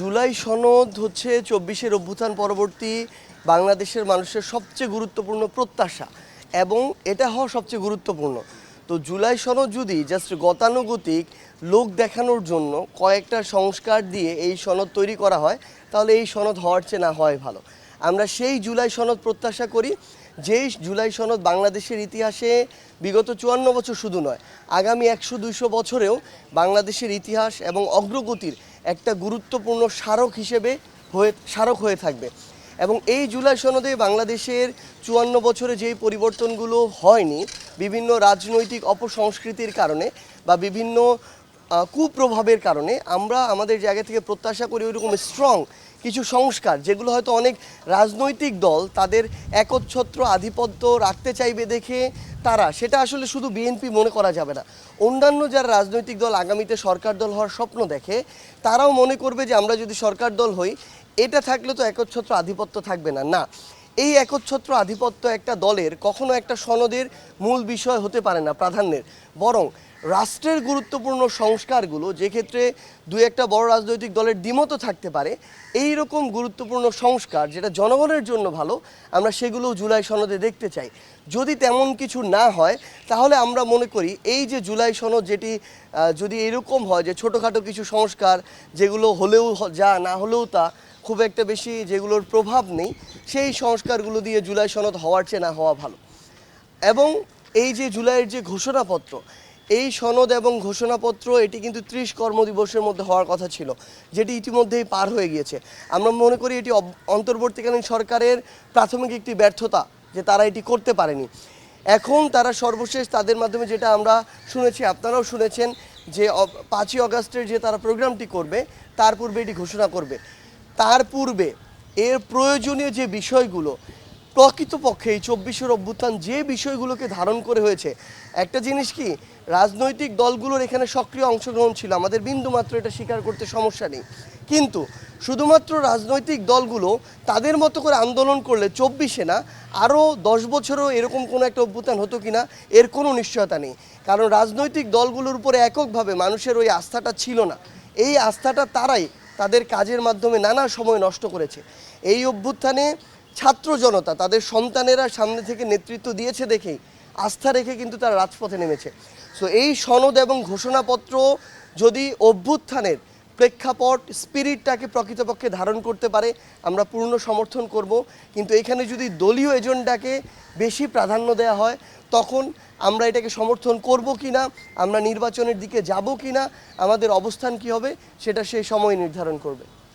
জুলাই সনদ হচ্ছে চব্বিশের অভ্যুত্থান পরবর্তী বাংলাদেশের মানুষের সবচেয়ে গুরুত্বপূর্ণ প্রত্যাশা এবং এটা হওয়া সবচেয়ে গুরুত্বপূর্ণ। তো জুলাই সনদ যদি জাস্ট গতানুগতিক লোক দেখানোর জন্য কয়েকটা সংস্কার দিয়ে এই সনদ তৈরি করা হয়, তাহলে এই সনদ হওয়ার চেয়ে না হয় ভালো। আমরা সেই জুলাই সনদ প্রত্যাশা করি, যেই জুলাই সনদ বাংলাদেশের ইতিহাসে বিগত চুয়ান্ন বছর শুধু নয়, আগামী একশো দুইশো বছরেও বাংলাদেশের ইতিহাস এবং অগ্রগতির একটা গুরুত্বপূর্ণ স্মারক হিসেবে হয়ে, স্মারক হয়ে থাকবে। এবং এই জুলাই সনদে বাংলাদেশের চুয়ান্ন বছরে যেই পরিবর্তনগুলো হয়নি, বিভিন্ন রাজনৈতিক অপসংস্কৃতির কারণে বা বিভিন্ন কুপ্রভাবের কারণে আমরা আমাদের জায়গা থেকে প্রত্যাশা করি ওইরকম স্ট্রং কিছু সংস্কার, যেগুলো হয়তো অনেক রাজনৈতিক দল তাদের একচ্ছত্র আধিপত্য রাখতে চাইবে দেখে তারা, সেটা আসলে শুধু বিএনপি মনে করা যাবে না। অন্যান্য যারা রাজনৈতিক দল, আগামীতে সরকার দল হওয়ার স্বপ্ন দেখে, তারাও মনে করবে যে আমরা যদি সরকার দল হই, এটা থাকলে তো একচ্ছত্র আধিপত্য থাকবে না। না, এই একচ্ছত্র আধিপত্য একটা দলের কখনো একটা সনদের মূল বিষয় হতে পারে না প্রাধান্যের। বরং রাষ্ট্রের গুরুত্বপূর্ণ সংস্কারগুলো, যে ক্ষেত্রে দুই একটা বড় রাজনৈতিক দলের দ্বিমতও থাকতে পারে এই রকম গুরুত্বপূর্ণ সংস্কার যেটা জনগণের জন্য ভালো, আমরা সেগুলো জুলাই সনদে দেখতে চাই। যদি তেমন কিছু না হয়, তাহলে আমরা মনে করি এই যে জুলাই সনদ যেটি যদি এরকম হয় যে ছোটোখাটো কিছু সংস্কার যেগুলো হলেও যা না হলেও তা, খুব একটা বেশি যেগুলোর প্রভাব নেই, সেই সংস্কারগুলো দিয়ে জুলাই সনদ হওয়ার চেয়ে না হওয়া ভালো। এবং এই যে জুলাইয়ের যে ঘোষণাপত্র এই সনদ এবং ঘোষণাপত্র, এটি কিন্তু ত্রিশ কর্মদিবসের মধ্যে হওয়ার কথা ছিল, যেটি ইতিমধ্যেই পার হয়ে গিয়েছে। আমরা মনে করি এটি অন্তর্বর্তীকালীন সরকারের প্রাথমিক একটি ব্যর্থতা, যে তারা এটি করতে পারেনি। এখন তারা সর্বশেষ তাদের মাধ্যমে যেটা আমরা শুনেছি, আপনারাও শুনেছেন যে পাঁচই অগাস্টের যে তারা প্রোগ্রামটি করবে, তার পূর্বে এটি ঘোষণা করবে। তার পূর্বে এর প্রয়োজনীয় যে বিষয়গুলো প্রকৃতপক্ষে এই চব্বিশের অভ্যুত্থান যে বিষয়গুলোকে ধারণ করে হয়েছে, একটা জিনিস কি? রাজনৈতিক দলগুলোর এখানে সক্রিয় অংশগ্রহণ ছিল, আমাদের বিন্দুমাত্র এটা স্বীকার করতে সমস্যা নেই। কিন্তু শুধুমাত্র রাজনৈতিক দলগুলো তাদের মতো করে আন্দোলন করলে চব্বিশে না, আরও দশ বছরও এরকম কোনো একটা অভ্যুত্থান হতো কি না এর কোনো নিশ্চয়তা নেই। কারণ রাজনৈতিক দলগুলোর উপরে এককভাবে মানুষের ওই আস্থাটা ছিল না। এই আস্থাটা তারাই তাদের কাজের মাধ্যমে নানা সময় নষ্ট করেছে। এই অভ্যুত্থানে ছাত্র জনতা, তাদের সন্তানেরা সামনে থেকে নেতৃত্ব দিয়েছে দেখেই, আস্থা রেখে কিন্তু তারা রাজপথে নেমেছে। সো এই সনদ এবং ঘোষণাপত্র যদি অভ্যুত্থানের প্রেক্ষাপট, স্পিরিটটাকে প্রকৃতপক্ষে ধারণ করতে পারে, আমরা পূর্ণ সমর্থন করব। কিন্তু এখানে যদি দলীয় এজেন্ডাকে বেশি প্রাধান্য দেওয়া হয়, তখন আমরা এটাকে সমর্থন করব কি না আমরা নির্বাচনের দিকে যাব কি না আমাদের অবস্থান কি হবে, সেটা সেই সময় নির্ধারণ করবে।